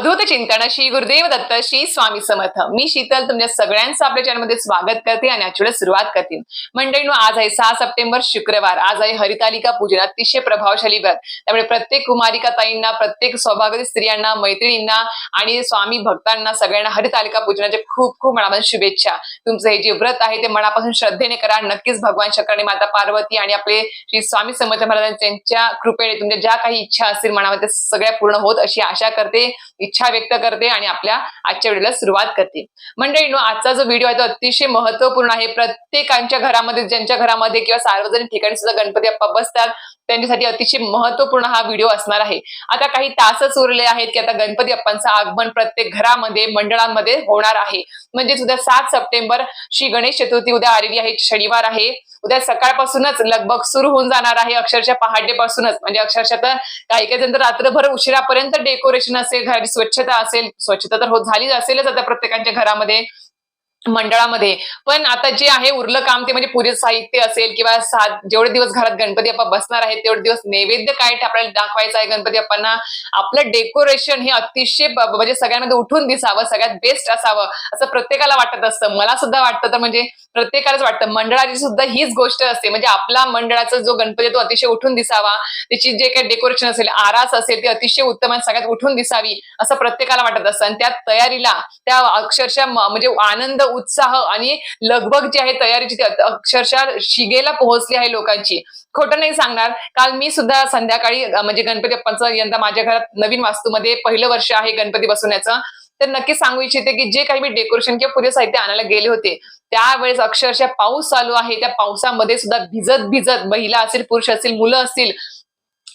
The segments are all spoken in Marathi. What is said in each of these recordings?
अवधूत चिंतन श्री गुरुदेव दत्त श्री स्वामी समर्थ. मी शीतल तुमच्या सगळ्यांचं आपल्या चॅनलमध्ये स्वागत करते आणि आजची सुरुवात करते. मंडळीनो आज आहे सहा सप्टेंबर शुक्रवार. आज आहे हरितालिका पूजन अतिशय प्रभावशाली व्रत. त्यामुळे प्रत्येक कुमारिका ताईंना प्रत्येक सौभाग्यवती स्त्रियांना मैत्रिणींना आणि स्वामी भक्तांना सगळ्यांना हरितालिका पूजनाचे खूप खूप मनापासून शुभेच्छा. तुमचं हे जे व्रत आहे ते मनापासून श्रद्धेने करा. नक्कीच भगवान शंकरने माता पार्वती आणि आपले श्री स्वामी समर्थ महाराज त्यांच्या कृपेने तुमच्या ज्या काही इच्छा असतील मनामध्ये त्या सगळ्या पूर्ण होत अशी आशा करते. इच्छा व्यक्त करते आणि आपल्या आजच्या व्हिडिओला सुरुवात करते. मंडळी आजचा जो व्हिडिओ आहे तो अतिशय महत्त्वपूर्ण आहे. प्रत्येकांच्या घरामध्ये ज्यांच्या घरामध्ये किंवा सार्वजनिक ठिकाणी सुद्धा गणपती बाप्पा बसतात त्यांच्यासाठी अतिशय महत्त्वपूर्ण हा व्हिडिओ असणार आहे. आता काही तासच उरले आहेत की आता गणपती बाप्पांचं आगमन प्रत्येक घरामध्ये मंडळांमध्ये होणार आहे. म्हणजे उद्या सात सप्टेंबर श्री गणेश चतुर्थी उद्या आलेली आहे शनिवार आहे. उद्या सकाळपासूनच लगबग सुरू होऊन जाणार आहे अक्षरशः पहाटेपासूनच. म्हणजे अक्षरशः तर काही काही जण रात्रभर उशिरापर्यंत डेकोरेशन असेल घरी स्वच्छता असेल स्वच्छता तर होत झालीच असेलच आता प्रत्येकाच्या घरामध्ये मंडळामध्ये. पण आता जे आहे उरलं काम ते म्हणजे पुरे साहित्य असेल किंवा सात जेवढे दिवस घरात गणपती बाप्पा बसणार आहेत तेवढे दिवस नैवेद्य काय आपल्याला दाखवायचं आहे गणपती बाप्पांना? आपलं डेकोरेशन हे अतिशय म्हणजे सगळ्यांमध्ये उठून दिसावं सगळ्यात बेस्ट असावं असं प्रत्येकाला वाटत असतं. मला सुद्धा वाटतं तर म्हणजे प्रत्येकालाच वाटतं. मंडळाची सुद्धा हीच गोष्ट असते. म्हणजे आपला मंडळाचा जो गणपती आहे तो अतिशय उठून दिसावा. त्याची जे काही डेकोरेशन असेल आरास असेल ती अतिशय उत्तम आणि सगळ्यात उठून दिसावी असं प्रत्येकाला वाटत असतं. आणि त्या तयारीला त्या अक्षरशः म्हणजे आनंद उत्साह आणि लगबग जी आहे तयारीची ती अक्षरशः शिगेला पोहोचली आहे लोकांची. खोटं नाही सांगणार. काल मी सुद्धा संध्याकाळी म्हणजे गणपती बाप्पांचं यंदा माझ्या घरात नवीन वास्तूमध्ये पहिलं वर्ष आहे गणपती बसवण्याचं. तर नक्की सांगू इच्छिते की जे काही मी डेकोरेशन किंवा पुरे साहित्य आणायला गेले होते त्यावेळेस अक्षरशः पाऊस चालू आहे. त्या पावसामध्ये सुद्धा भिजत भिजत महिला असेल पुरुष असतील मुलं असतील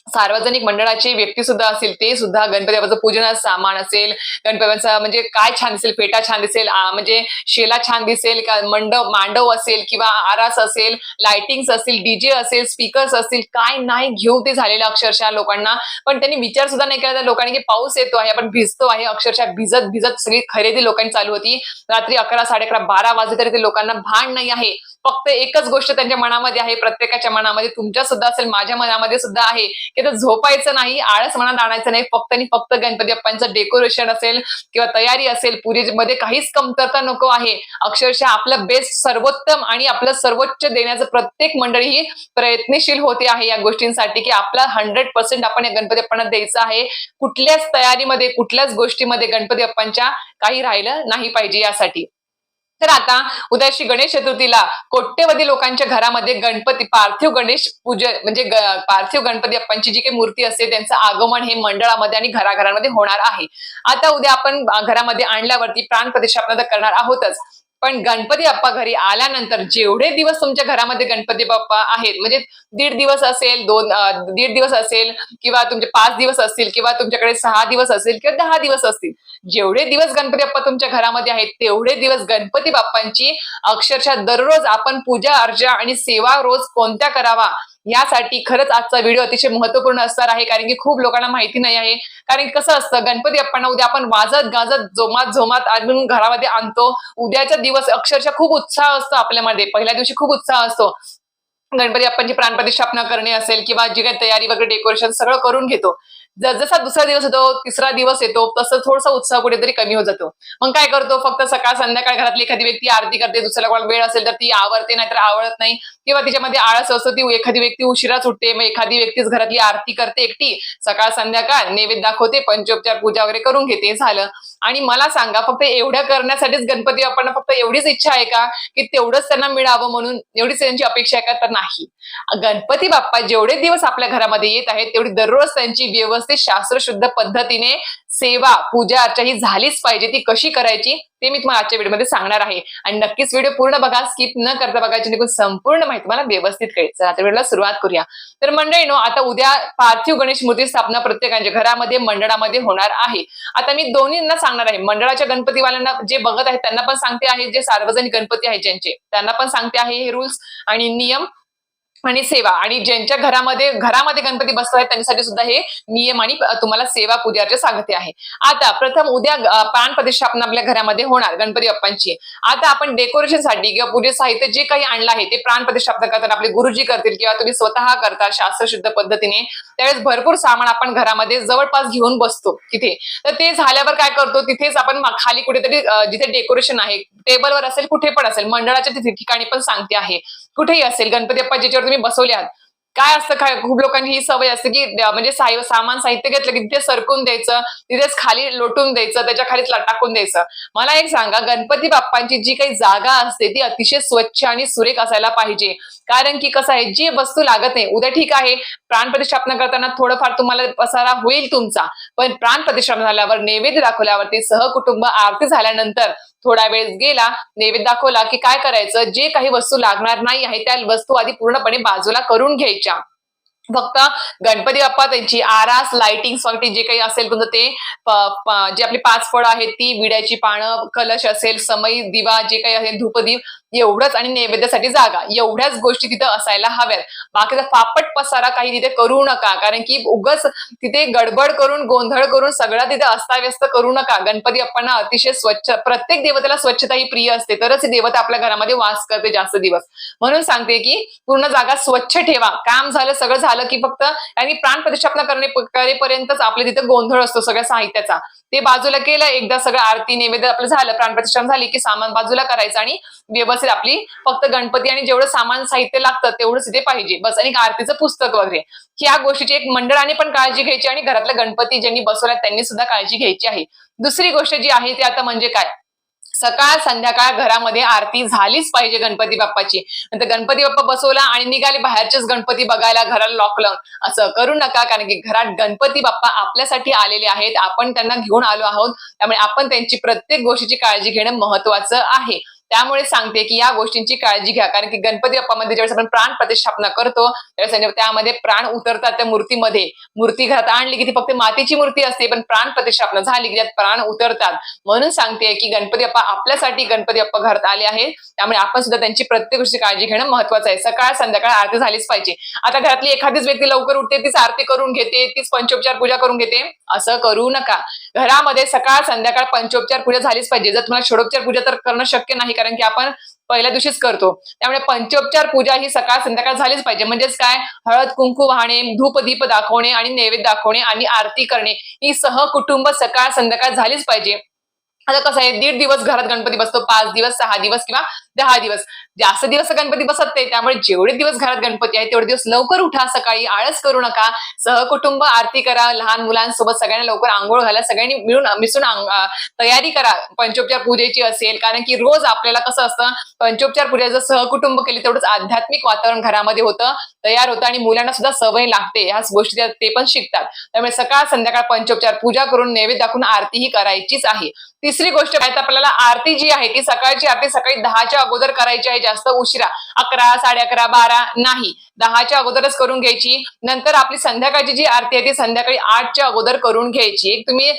सार्वजनिक मंडळाचे व्यक्ती सुद्धा असतील ते सुद्धा गणपती बाबाचं पूजनाचं सामान असेल गणपतीचा म्हणजे काय छान दिसेल फेटा छान दिसेल म्हणजे शेला छान दिसेल का मंडप मांडव असेल किंवा आरास असेल लाइटिंग्स असतील डीजे असेल स्पीकर्स असतील काय नाही घेऊ ते झालेलं अक्षरशः लोकांना. पण त्यांनी विचार सुद्धा नाही केला त्या लोकांनी की पाऊस येतो आहे आपण भिजतो आहे अक्षरशः भिजत भिजत सगळी खरेदी लोकांनी चालू होती. रात्री अकरा साडे अकरा बारा वाजले तरी ते लोकांना भान नाही आहे. फक्त एकच गोष्ट त्यांच्या मनामध्ये आहे प्रत्येकाच्या मनामध्ये तुमच्या सुद्धा असेल माझ्या मनामध्ये सुद्धा आहे की तर झोपायचं नाही आळस मनात आणायचं नाही फक्त आणि फक्त गणपती बाप्पांचं डेकोरेशन असेल किंवा तयारी असेल पुरीमध्ये काहीच कमतरता नको आहे. अक्षरशः आपलं बेस्ट सर्वोत्तम आणि आपलं सर्वोच्च देण्याचं प्रत्येक मंडळी ही प्रयत्नशील होते आहे या गोष्टींसाठी की आपला हंड्रेड पर्सेंट आपण या गणपती बाप्पांना द्यायचं आहे. कुठल्याच तयारीमध्ये कुठल्याच गोष्टीमध्ये गणपती बाप्पांच्या काही राहिलं नाही पाहिजे यासाठी. तर आता उद्याशी गणेश चतुर्थीला कोट्यवधी लोकांच्या घरामध्ये गणपती पार्थिव गणेश पूजा म्हणजे पार्थिव गणपती अप्पांची जी काही मूर्ती असते त्यांचं आगमन हे मंडळामध्ये आणि घराघरांमध्ये होणार आहे. आता उद्या आपण घरामध्ये आणल्यावरती प्राण प्रतिष्ठापना तर करणार आहोतच. पण गणपती बाप्पा घरी आल्यानंतर जेवढे दिवस तुमच्या घरामध्ये गणपती बाप्पा आहेत म्हणजे दीड दिवस असेल दोन दीड दिवस असेल किंवा तुमचे पाच दिवस असतील किंवा तुमच्याकडे सहा दिवस असेल किंवा दहा दिवस असतील जेवढे दिवस गणपती बाप्पा तुमच्या घरामध्ये आहेत तेवढे दिवस गणपती बाप्पांची अक्षरशः दररोज आपण पूजा अर्चा आणि सेवा रोज कोणत्या करावा यासाठी खरंच आजचा व्हिडिओ अतिशय महत्त्वपूर्ण असणार आहे कारण की खूप लोकांना माहिती नाही आहे. कारण की कसं असतं गणपती बाप्पांना उद्या आपण वाजत गाजत जोमात जोमात आणून घरामध्ये आणतो. उद्याचा दिवस अक्षरशः खूप उत्साह असतो आपल्यामध्ये पहिल्या दिवशी खूप उत्साह असतो. गणपती बाप्पांची प्राणप्रतिष्ठापना करणे असेल किंवा जी काही तयारी वगैरे डेकोरेशन सगळं करून घेतो. जसा दुसरा दिवस येतो तिसरा दिवस येतो तसं थोडासा उत्साह कुठेतरी कमी होत जातो. मग काय करतो? फक्त सकाळ संध्याकाळ घरातली एखादी व्यक्ती आरती करते दुसऱ्याला कोणाला वेळ असेल तर ती आवडते नाहीतर आवडत नाही. किंवा तिच्यामध्ये आळस असतो ती एखादी व्यक्ती उशिरा सुटते मग एखादी व्यक्तीच घरातली आरती करते एकटी सकाळ संध्याकाळ नैवेद्य दाखवते पंचोपचार पूजा वगैरे करून घेते झालं. आणि मला सांगा फक्त एवढ्या करण्यासाठीच गणपती बाप्पांना फक्त एवढीच इच्छा आहे का की तेवढंच त्यांना मिळावं म्हणून एवढीच त्यांची अपेक्षा आहे का? तर नाही. गणपती बाप्पा जेवढे दिवस आपल्या घरामध्ये येत आहेत तेवढी दररोज त्यांची व्यवस्थित शास्त्रशुद्ध पद्धतीने सेवा पूजा अर्चा ही झालीच पाहिजे. ती कशी करायची ते मी तुम्हाला आजच्या व्हिडिओमध्ये सांगणार आहे. आणि नक्कीच व्हिडिओ पूर्ण बघा स्किप न करता बघा जेणेकरून संपूर्ण माहिती मला व्यवस्थित कळेल. चला वेळेला व्हिडिओला सुरुवात करूया. तर मंडळीनो आता उद्या पार्थिव गणेश मूर्ती स्थापना प्रत्येकाच्या घरामध्ये मंडळामध्ये होणार आहे. आता मी दोन्हींना सांगणार आहे. मंडळाच्या गणपतीवाल्यांना जे बघत आहेत त्यांना पण सांगते आहे जे सार्वजनिक गणपती आहेत ज्यांचे. त्यांना पण सांगते आहे हे रूल्स आणि नियम. आणि सेवा. आणि ज्यांच्या घरामध्ये घरामध्ये गणपती बसत आहेत त्यांच्यासाठी सुद्धा हे नियम आणि तुम्हाला सेवा पूजाचे सांगते आहे. आता प्रथम उद्या प्राण प्रतिष्ठापना आपल्या घरामध्ये होणार गणपती बाप्पांची. आता आपण डेकोरेशनसाठी किंवा पूजे साहित्य जे काही आणलं आहे ते प्राण प्रतिष्ठापना करताना आपले गुरुजी करतील किंवा तुम्ही स्वतः करता शास्त्रशुद्ध पद्धतीने त्यावेळेस भरपूर सामान आपण घरामध्ये जवळपास घेऊन बसतो तिथे. तर ते झाल्यावर काय करतो तिथेच आपण खाली कुठेतरी जिथे डेकोरेशन आहे टेबलवर असेल कुठे पण असेल मंडळाच्या तिथे ठिकाणी पण सांगते आहे. कुठेही असेल गणपती बाप्पा ज्याच्यावर तुम्ही बसवले आहात. काय असतं काय खूप लोकांनी ही सवय असते की म्हणजे साई- सामान साहित्य घेतलं की तिथे सरकून द्यायचं तिथेच खाली लोटून द्यायचं त्याच्या खालीच टाकून द्यायचं. मला एक सांगा गणपती बाप्पांची जी काही जागा असते ती अतिशय स्वच्छ आणि सुरेख असायला पाहिजे. कारण की कसं आहे जी वस्तू लागत नाही उद्या ठीक आहे प्राण प्रतिष्ठापना करताना थोडंफार तुम्हाला पसारा होईल तुमचा. पण प्राण प्रतिष्ठापना झाल्यावर नैवेद्य दाखवल्यावरती सहकुटुंब आरती झाल्यानंतर थोडा वेळ गेला नैवेद्य दाखवला की काय करायचं? जे काही वस्तू लागणार नाही आहे त्या वस्तू आधी पूर्णपणे बाजूला करून घ्यायच्या. फक्त गणपती बाप्पा त्यांची आरास लाइटिंगसाठी जे काही असेल तुमचं ते जे आपली पाच फळं आहेत ती विड्याची पानं कलश असेल समई दिवा जे काही असेल धूपदीप एवढंच आणि नैवेद्यासाठी जागा. एवढ्याच गोष्टी तिथं असायला हव्यात. बाकीचा फापट पसारा काही तिथे करू नका. कारण की उगच तिथे गडबड करून गोंधळ करून सगळं तिथे अस्ताव्यस्त करू नका. गणपती बाप्पांना अतिशय स्वच्छ प्रत्येक देवतेला स्वच्छता ही प्रिय असते. तरच ही देवता आपल्या घरामध्ये वास करते जास्त दिवस. म्हणून सांगते की पूर्ण जागा स्वच्छ ठेवा. काम झालं सगळं झालं की फक्त आणि प्राण प्रतिष्ठापना करणे करेपर्यंतच आपल्या तिथे गोंधळ असतो सगळ्या साहित्याचा. ते बाजूला केलं एकदा सगळं आरती नैवेद्य आपलं झालं प्राणप्रतिष्ठापन झाली की सामान बाजूला करायचं आणि व्यवस्थित आपली फक्त गणपती आणि जेवढं सामान साहित्य लागतं तेवढंच तिथे पाहिजे. बस आणि आरतीचं पुस्तक वगैरे. या गोष्टीची एक मंडळाने पण काळजी घ्यायची आणि घरातल्या गणपती ज्यांनी बसवल्या त्यांनी सुद्धा काळजी घ्यायची आहे. दुसरी गोष्ट जी आहे ती आता म्हणजे काय? सकाळ संध्याकाळ घरामध्ये आरती झालीच पाहिजे गणपती बाप्पाची. नंतर गणपती बाप्पा बसवला आणि निघाले बाहेरचेच गणपती बघायला घराला लॉक लावून. असं करू नका कारण की घरात गणपती बाप्पा आपल्यासाठी आलेले आहेत. आपण त्यांना घेऊन आलो आहोत. त्यामुळे आपण त्यांची प्रत्येक गोष्टीची काळजी घेणं महत्वाचं आहे. त्यामुळे सांगते की या गोष्टींची काळजी घ्या. कारण की गणपती बाप्पामध्ये ज्यावेळेस आपण प्राण प्रतिष्ठापना करतो त्यावेळेस त्यामध्ये प्राण उतरतात त्या मूर्तीमध्ये. मूर्ती घरात आणली की ती फक्त मातीची मूर्ती असते पण प्राण प्रतिष्ठापना झाली की त्यात प्राण उतरतात. म्हणून सांगते की गणपती बाप्पा आपल्यासाठी गणपती बाप्पा घरात आले आहेत. त्यामुळे आपण सुद्धा त्यांची प्रत्येक गोष्टी काळजी घेणं महत्वाचं आहे. सकाळ संध्याकाळ आरती झालीच पाहिजे. आता घरातली एखादीच व्यक्ती लवकर उठते तीच आरती करून घेते तीच पंचोपचार पूजा करून घेते. असं करू नका. घरामध्ये सकाळ संध्याकाळ पंचोपचार पूजा झालीच पाहिजे. जर तुम्हाला षोडोपचार पूजा तर करणं शक्य नाही कारण की आपण पहिल्या दिवशीच करतो. त्यामुळे पंचोपचार पूजा ही सकाळ संध्याकाळ झालीच पाहिजे. म्हणजेच काय? हळद कुंकू वाहणे धूप दीप दाखवणे आणि नैवेद्य दाखवणे आणि आरती करणे ही सहकुटुंब सकाळ संध्याकाळ झालीच पाहिजे. आता कसं आहे दीड दिवस घरात गणपती बसतो पाच दिवस सहा दिवस किंवा दहा दिवस. जास्त दिवस गणपती बसत नाही त्यामुळे जेवढे दिवस घरात गणपती आहे तेवढे दिवस लवकर उठा सकाळी आळस करू नका. सहकुटुंब आरती करा लहान मुलांसोबत सगळ्यांना लवकर आंघोळ घाला सगळ्यांनी मिळून मिसळून तयारी करा. पंचोपचार पूजेची असेल कारण की रोज आपल्याला कसं असतं पंचोपचार पूजा जर सहकुटुंब केली तेवढंच आध्यात्मिक वातावरण घरामध्ये होतं तयार होतं आणि मुलांना सुद्धा सवय लागते. ह्याच गोष्टी ते पण शिकतात. त्यामुळे सकाळ संध्याकाळ पंचोपचार पूजा करून नैवेद्य दाखवून आरती ही करायचीच आहे. तिसरी गोष्ट काय तर आपल्याला आरती जी आहे ती सकाळची आरती सकाळी दहाच्या अगोदर करायची आहे जास्त उशिरा. अकरा साडे अकरा बारा नाही. दहाच्या अगोदरच करून घ्यायची. नंतर आपली संध्याकाळची जी आरती आहे ती संध्याकाळी आठच्या अगोदर करून घ्यायची. एक तुम्ही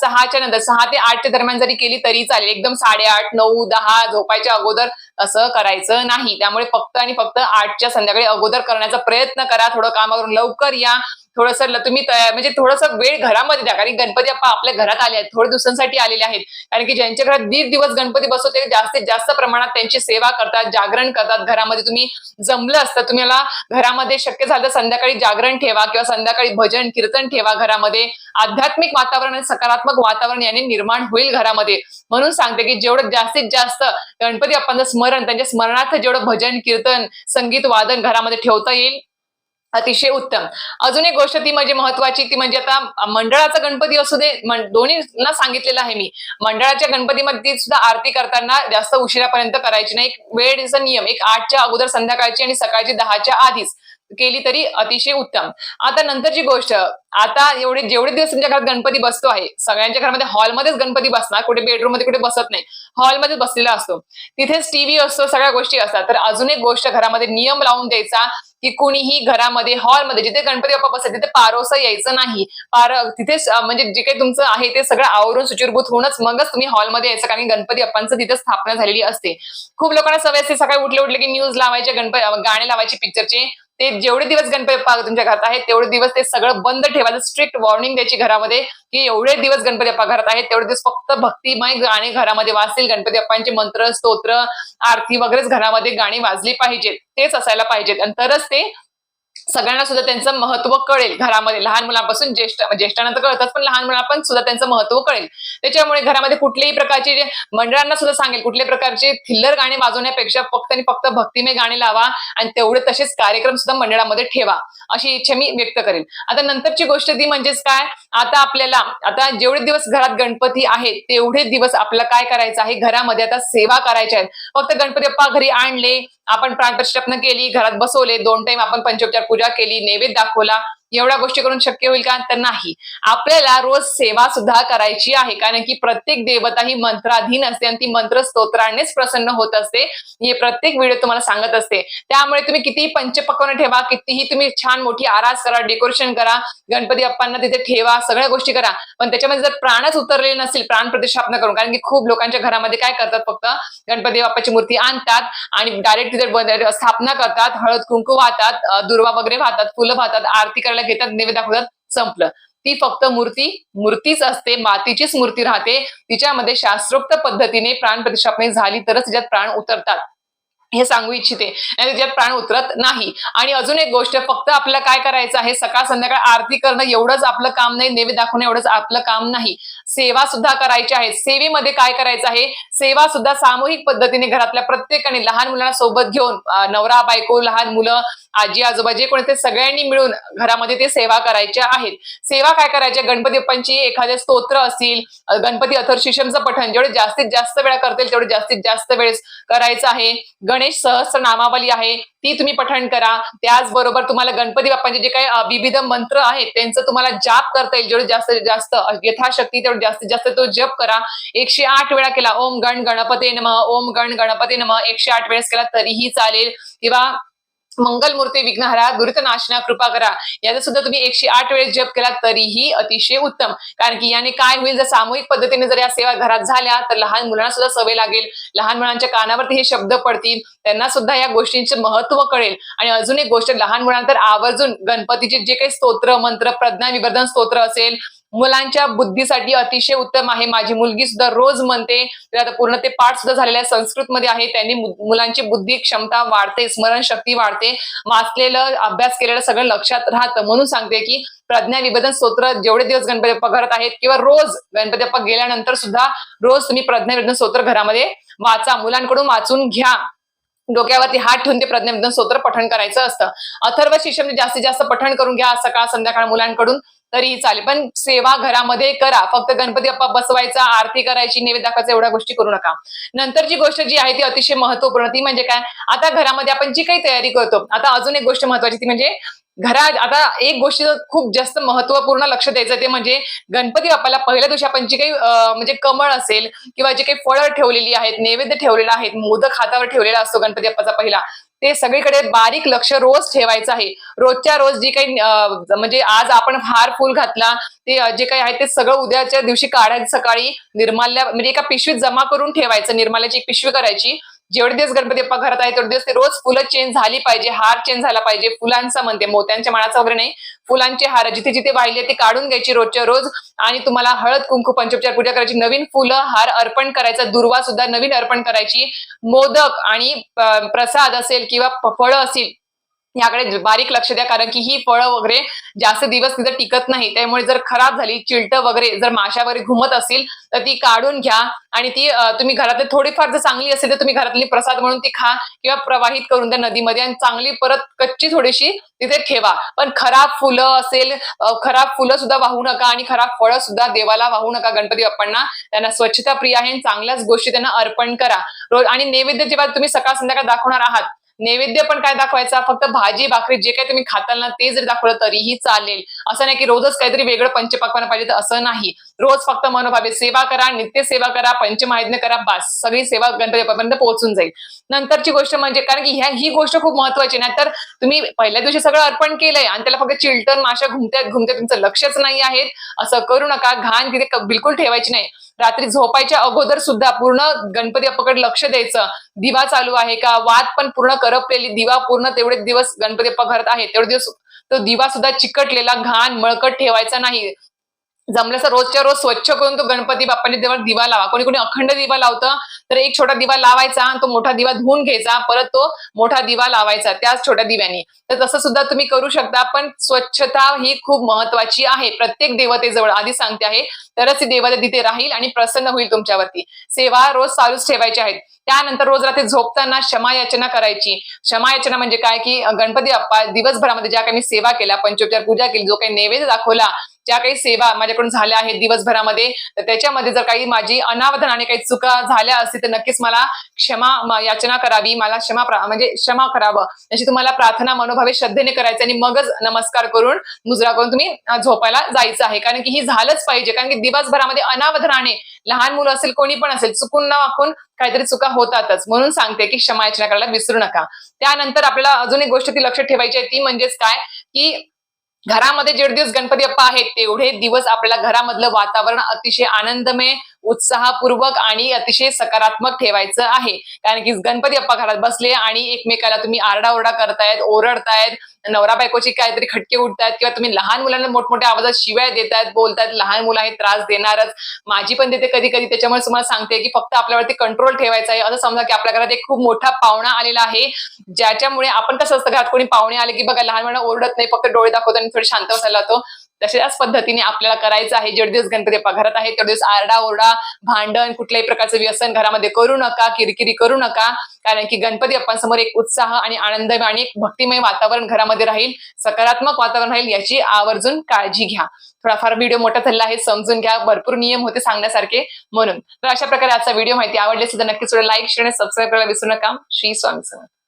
सहाच्या नंतर सहा ते आठच्या दरम्यान जरी केली तरी चालेल. एकदम साडेआठ नऊ दहा झोपायच्या अगोदर असं करायचं नाही. त्यामुळे फक्त आणि फक्त आठच्या संध्याकाळी अगोदर करण्याचा प्रयत्न करा. थोडं कामावरून लवकर या. थोडंसं तुम्ही म्हणजे थोडंसं वेळ घरामध्ये द्या. कारण गणपती बाप्पा आपल्या घरात आले आहेत थोड्या दिवसांसाठी आलेले आहेत. कारण की ज्यांच्या घरात दीड दिवस गणपती बसवते ते जास्तीत जास्त प्रमाणात त्यांची सेवा करतात जागरण करतात. घरामध्ये तुम्ही जमलं असतं तुम्हाला घरामध्ये शक्य झालं तर संध्याकाळी जागरण ठेवा किंवा संध्याकाळी भजन कीर्तन ठेवा घरामध्ये. आध्यात्मिक वातावरण आणि सकारात्मक वातावरण याने निर्माण होईल घरामध्ये. म्हणून सांगते की जेवढं जास्तीत जास्त गणपती बाप्पांचं स्मरण त्यांच्या स्मरणार्थ जेवढं भजन कीर्तन संगीत वादन घरामध्ये ठेवता येईल अतिशय उत्तम. अजून एक गोष्ट ती म्हणजे महत्वाची ती म्हणजे आता मंडळाचा गणपती असू दे दोन्हीला सांगितलेलं आहे मी. मंडळाच्या गणपतीमध्ये सुद्धा आरती करताना जास्त उशिरापर्यंत करायची नाही. एक वेळेचा नियम एक आठच्या अगोदर संध्याकाळची आणि सकाळची दहाच्या आधीच. केली तरी अतिशय उत्तम. आता नंतरची गोष्ट आता एवढे जेवढे दिवस तुमच्या घरात गणपती बसतो आहे सगळ्यांच्या घरामध्ये हॉलमध्येच गणपती बसणार कुठे बेडरूममध्ये कुठे बसत नाही हॉलमध्येच बसलेला असतो. तिथेच टीव्ही असतो सगळ्या गोष्टी असतात. तर अजून एक गोष्ट घरामध्ये नियम लावून द्यायचा की कुणीही घरामध्ये हॉलमध्ये जिथे गणपती बाप्पा बसतात तिथे पारोसं यायचं नाही. पार तिथेच म्हणजे जे काही तुमचं आहे ते सगळं आवरून सुचिरभूत होऊनच मगच तुम्ही हॉलमध्ये यायचं कारण गणपती बाप्पांचं तिथे स्थापना झालेली असते. खूप लोकांना सवय असते सकाळी उठले उठले की न्यूज लावायचे गणपती गाणे लावायचे पिक्चरचे ते जेवढे दिवस गणपती बाप्पा तुमच्या घरात आहेत तेवढे दिवस ते सगळं बंद ठेवायचं स्ट्रिक्ट वॉर्निंग द्यायची घरामध्ये की एवढे दिवस गणपती बाप्पा घरात आहेत तेवढे दिवस फक्त भक्तिमय गाणे घरामध्ये वाजतील. गणपती बाप्पांचे मंत्र स्तोत्र आरती वगैरेच घरामध्ये गाणी वाजली पाहिजेत तेच असायला पाहिजेत. आणि तरच ते सगळ्यांना सुद्धा त्यांचं महत्त्व कळेल घरामध्ये. लहान मुलांपासून ज्येष्ठ म्हणजे ज्येष्ठांना तर कळतच पण लहान मुलांना पण सुद्धा त्यांचं महत्त्व कळेल. त्याच्यामुळे घरामध्ये कुठल्याही प्रकारचे जे मंडळांना सुद्धा सांगेल कुठल्याही प्रकारचे थिल्लर गाणे वाजवण्यापेक्षा फक्त आणि फक्त भक्तिमय गाणे लावा आणि तेवढे तसेच कार्यक्रम सुद्धा मंडळामध्ये ठेवा अशी इच्छा मी व्यक्त करेल. आता नंतरची गोष्ट ती म्हणजेच काय? आता आपल्याला आता जेवढे दिवस घरात गणपती आहेत तेवढे दिवस आपल्याला काय करायचं आहे? घरामध्ये आता सेवा करायच्या आहेत. फक्त गणपती बाप्पा घरी आणले आपण प्राणप्रतिष्ठापना केली घरात बसवले दोन टाइम आपण पंचोपचार पूजा केली नैवेद्य दाखवला एवढ्या गोष्टी करून शक्य होईल का? तर नाही. आपल्याला रोज सेवा सुद्धा करायची आहे. कारण की प्रत्येक देवता ही मंत्राधीन असते आणि ती मंत्र स्तोत्रानेच प्रसन्न होत असते. हे प्रत्येक व्हिडिओ तुम्हाला सांगत असते. त्यामुळे तुम्ही कितीही पंचपक्वानं ठेवा कितीही तुम्ही छान मोठी आरास करा डेकोरेशन करा गणपती बाप्पांना तिथे ठेवा सगळ्या गोष्टी करा. पण त्याच्यामध्ये जर प्राणच उतरलेले नसेल प्राण प्रतिष्ठापना करून. कारण की खूप लोकांच्या घरामध्ये काय करतात फक्त? गणपती बाप्पाची मूर्ती आणतात आणि डायरेक्ट तिथे स्थापना करतात. हळद कुंकू वाहतात दुर्वा वगैरे वाहतात फुलं वाहतात आरती करायला घेतात नैवेद्य दाखवतात संपलं. ती फक्त मूर्ती मूर्तीच असते मातीचीच मूर्ती राहते. तिच्यामध्ये शास्त्रोक्त पद्धतीने प्राण प्रतिष्ठापने झाली तरच तिच्यात प्राण उतरतात. हे सांगू इच्छिते. आणि त्याच्यात प्राण उतरत नाही. आणि अजून एक गोष्ट फक्त आपल्याला काय करायचं आहे? सकाळ संध्याकाळ आरती करणं एवढंच आपलं काम नाही. नेवे दाखवणं एवढंच आपलं काम नाही. सेवा सुद्धा करायची आहे. सेवेमध्ये काय करायचं आहे? सेवा सुद्धा सामूहिक पद्धतीने घरातल्या प्रत्येकाने लहान मुलांना सोबत घेऊन नवरा बायको लहान मुलं आजी आजोबा जे कोणी ते सगळ्यांनी मिळून घरामध्ये ते सेवा करायच्या आहेत. सेवा काय करायच्या? गणपती बाप्पांची एखादे स्तोत्र असतील गणपती अथर्शिषमचं पठण जेवढे जास्तीत जास्त वेळा करतील तेवढे जास्तीत जास्त वेळेस करायचं आहे. गणेश सहस्र नामावली आहे ती तुम्ही पठण करा. त्याचबरोबर तुम्हाला गणपती बाप्पांचे जे काही विविध मंत्र आहेत त्यांचं तुम्हाला जाप करता येईल. जेवढे जास्त जास्त यथाशक्ती तेवढे जास्तीत जास्त तो जप करा. एकशे आठ वेळा केला ओम गण गणपते नम ओम गण गणपते नम. एकशे आठ वेळेस केला तरीही चालेल. किंवा मंगलमूर्ती विघ्नहरा दुरितनाशना कृपा करा याचा सुद्धा तुम्ही एकशे आठ वेळेस जप केला तरीही अतिशय उत्तम. कारण की याने काय होईल? जर सामूहिक पद्धतीने जर या सेवा घरात झाल्या तर लहान मुलांना सुद्धा सवय लागेल. लहान मुलांच्या कानावरती हे शब्द पडतील. त्यांना सुद्धा या गोष्टींचे महत्त्व कळेल. आणि अजून एक गोष्ट लहान मुलांना तर आवर्जून गणपतीचे जे काही स्तोत्र मंत्र प्रज्ञा विवर्धन स्तोत्र असेल मुलांच्या बुद्धीसाठी अतिशय उत्तम आहे. माझी मुलगी सुद्धा रोज म्हणते आता पूर्ण ते पाठ सुद्धा झालेले संस्कृतमध्ये संस्कृत मध्ये आहे. त्यांनी मुलांची बुद्धी क्षमता वाढते स्मरणशक्ती वाढते. वाचलेलं अभ्यास केलेलं सगळं लक्षात राहतं. म्हणून सांगते की प्रज्ञा विभेदन स्तोत्र जेवढे दिवस गणपती बाप्पा घरात आहेत किंवा रोज गणपती बाप्पा गेल्यानंतर सुद्धा रोज तुम्ही प्रज्ञा विभेदन स्तोत्र घरामध्ये वाचा. मुलांकडून वाचून घ्या. डोक्यावरती हात ठेवून ते प्रज्ञाविधान स्तोत्र पठण करायचं असतं. अथर्व शिष्य म्हणजे जास्तीत जास्त पठण करून घ्या. सकाळ संध्याकाळ मुलांकडून तरी चालेल. पण सेवा घरामध्ये करा. फक्त गणपती बाप्पा बसवायचा आरती करायची नैवेद्य दाखवायचा एवढ्या गोष्टी करू नका. नंतरची गोष्ट जी आहे ती अतिशय महत्त्वपूर्ण ती म्हणजे काय? आता घरामध्ये आपण जी काही तयारी करतो आता अजून एक गोष्ट महत्वाची ती म्हणजे घरात आता एक गोष्टीचं खूप जास्त महत्त्वपूर्ण लक्ष द्यायचं ते म्हणजे गणपती बाप्पाला पहिल्या दिवशी आपण जी काही म्हणजे कमळ असेल किंवा जे काही फळं ठेवलेली आहेत नैवेद्य ठेवलेला आहेत मोदक हातावर ठेवलेला असतो गणपती बाप्पाचा पहिला ते सगळीकडे बारीक लक्ष रोज ठेवायचं आहे. रोजच्या रोज जी काही म्हणजे आज आपण हार फुल घातला ते जे काही आहे ते सगळं उद्याच्या दिवशी काढायचं सकाळी निर्माल्या म्हणजे एका पिशवीत जमा करून ठेवायचं निर्माल्याची एक पिशवी करायची. जेवढे दिवस गणपती बाप्पा घरात आहे तेवढे दिवस ते रोज फुलं चेंज झाली पाहिजे हार चेंज झाला पाहिजे फुलांचा म्हणते. मोत्यांच्या माळाचा वगैरे नाही. फुलांचे हार जिथे जिथे वाहिले ते काढून घ्यायची रोजच्या रोज. आणि तुम्हाला हळद कुंकू पंचोपचार पूजा करायची नवीन फुलं हार अर्पण करायचा दुर्वा सुद्धा नवीन अर्पण करायची. मोदक आणि प्रसाद असेल किंवा फळं असतील याकडे बारीक लक्ष द्या कारण की ही फळं वगैरे जास्त दिवस तिथं टिकत नाही. त्यामुळे जर खराब झाली चिलट वगैरे जर माशा वगैरे घुमत असतील तर ती काढून घ्या आणि ती तुम्ही घरातली थोडीफार जर चांगली असेल तर तुम्ही घरातली प्रसाद म्हणून ती खा किंवा प्रवाहित करून द्या नदीमध्ये आणि चांगली परत कच्ची थोडीशी तिथे ठेवा. पण खराब फुलं असेल खराब फुलं सुद्धा वाहू नका आणि खराब फळं सुद्धा देवाला वाहू नका. गणपती बाप्पांना त्यांना स्वच्छता प्रिय आहे आणि चांगल्याच गोष्टी त्यांना अर्पण करा. रोज आणि नैवेद्य जेव्हा तुम्ही सकाळ संध्याकाळ दाखवणार आहात नैवेद्य पण काय दाखवायचा? फक्त भाजी भाकरी जे काही तुम्ही खाताल ना ते जरी दाखवलं तरीही चालेल. असं नाही की रोजच काहीतरी वेगळं पंचपाकवान पाहिजे तर असं नाही. रोज फक्त मनोभावे सेवा करा नित्य सेवा करा पंचमहायज्ञ करा बास. सगळी सेवा गणपतीपर्यंत पोहोचून जाईल. नंतरची गोष्ट म्हणजे कारण की ह्या ही गोष्ट खूप महत्वाची नाही तर तुम्ही पहिल्या दिवशी सगळं अर्पण केलंय आणि त्याला फक्त चिलटन माशा घुमत्यात घुमत्यात तुमचं लक्षच नाही आहे असं करू नका. घाण तिथे बिलकुल ठेवायची नाही. रात्री झोपायच्या अगोदर सुद्धा पूर्ण गणपती बाप्पाकडे लक्ष द्यायचं. दिवा चालू आहे का? वात पण पूर्ण करपलेली दिवा पूर्ण तेवढे दिवस गणपती बाप्पा घरात आहे. तेवढे दिवस तो दिवा सुद्धा चिकटलेला घाण मळकट ठेवायचा नाही. जमलं तर रोजच्या रोज स्वच्छ करून तो गणपती बाप्पाने जवळ दिवा लावा. कोणी कोणी अखंड दिवा लावतं तर एक छोटा दिवा लावायचा आणि तो मोठा दिवा धुवून घ्यायचा परत तो मोठा दिवा लावायचा त्याच छोट्या दिव्याने. तर तसं सुद्धा तुम्ही करू शकता पण स्वच्छता ही खूप महत्वाची आहे. प्रत्येक देवतेजवळ आधी सांगते आहे तरच ती देवता तिथे राहील आणि प्रसन्न होईल तुमच्यावरती. सेवा रोज चालूच ठेवायच्या आहेत. त्यानंतर रोज रात्री झोपताना क्षमा याचना करायची. क्षमा याचना म्हणजे काय? की गणपती बाप्पा दिवसभरामध्ये ज्या काही मी सेवा केल्या पंचोपचार पूजा केली जो काही नैवेद्य दाखवला ज्या काही सेवा माझ्याकडून झाल्या आहेत दिवसभरामध्ये तर त्याच्यामध्ये जर काही माझी अनावधानाने काही चुका झाल्या असतील तर नक्कीच मला क्षमा याचना करावी. मला क्षमा म्हणजे क्षमा करावं. अशी तुम्हाला प्रार्थना मनोभावे श्रद्धेने करायचं आणि मगच नमस्कार करून मुजरा करून तुम्ही झोपायला जायचं आहे. कारण की ही झालंच पाहिजे. कारण की दिवसभरामध्ये अनावधानाने लहान मुलं असेल कोणी पण असेल चुकून न वाकून काहीतरी चुका होतातच. म्हणून सांगते की क्षमा याचना करायला विसरू नका. त्यानंतर आपल्याला अजून एक गोष्ट ती लक्षात ठेवायची आहे. ती म्हणजेच काय? की घरामध्ये जेवढे दिवस गणपती बाप्पा आहेत तेवढे दिवस आपल्याला घरामधलं वातावरण अतिशय आनंदमय उत्साहपूर्वक आणि अतिशय सकारात्मक ठेवायचं आहे. कारण की गणपती अप्पा घरात बसले आणि एकमेकाला तुम्ही आरडाओरडा करतायत ओरडतायत नवरा बायकोची काहीतरी खटके उठतायत किंवा तुम्ही लहान मुलांना मोठमोठ्या आवाजात शिवाय देतायत बोलतायत लहान मुलं हे त्रास देणारच. माझी पण देते कधी कधी त्याच्यामुळे तुम्हाला सांगते की फक्त आपल्यावरती कंट्रोल ठेवायचा आहे. असं समजा की आपल्या घरात एक खूप मोठा पाहुणा आलेला आहे ज्याच्यामुळे आपण कसं असतं घरात कोणी पाहुणे आले की बघा लहान मुलांना ओरडत नाही फक्त डोळे दाखवतो आणि थोडी शांत बसायला जातो तशाच पद्धतीने आपल्याला करायचं आहे. जेवढे दिवस गणपती घरात आहे तेवढे दिवस आरडा ओरडा भांडण कुठल्याही प्रकारचं व्यसन घरामध्ये करू नका किरकिरी करू नका. कारण की गणपती बाप्पांसमोर एक उत्साह आणि आनंदमय आणि एक भक्तिमय वातावरण घरामध्ये राहील सकारात्मक वातावरण राहील याची आवर्जून काळजी घ्या. थोडाफार व्हिडिओ मोठा झाला आहे समजून घ्या भरपूर नियम होते सांगण्यासारखे म्हणून. तर अशा प्रकारे आजचा व्हिडिओ माहिती आवडली असेल तर नक्कीच लाईक शेअर आणि सबस्क्राईब करायला विसरू नका. श्री स्वामी समर्थ.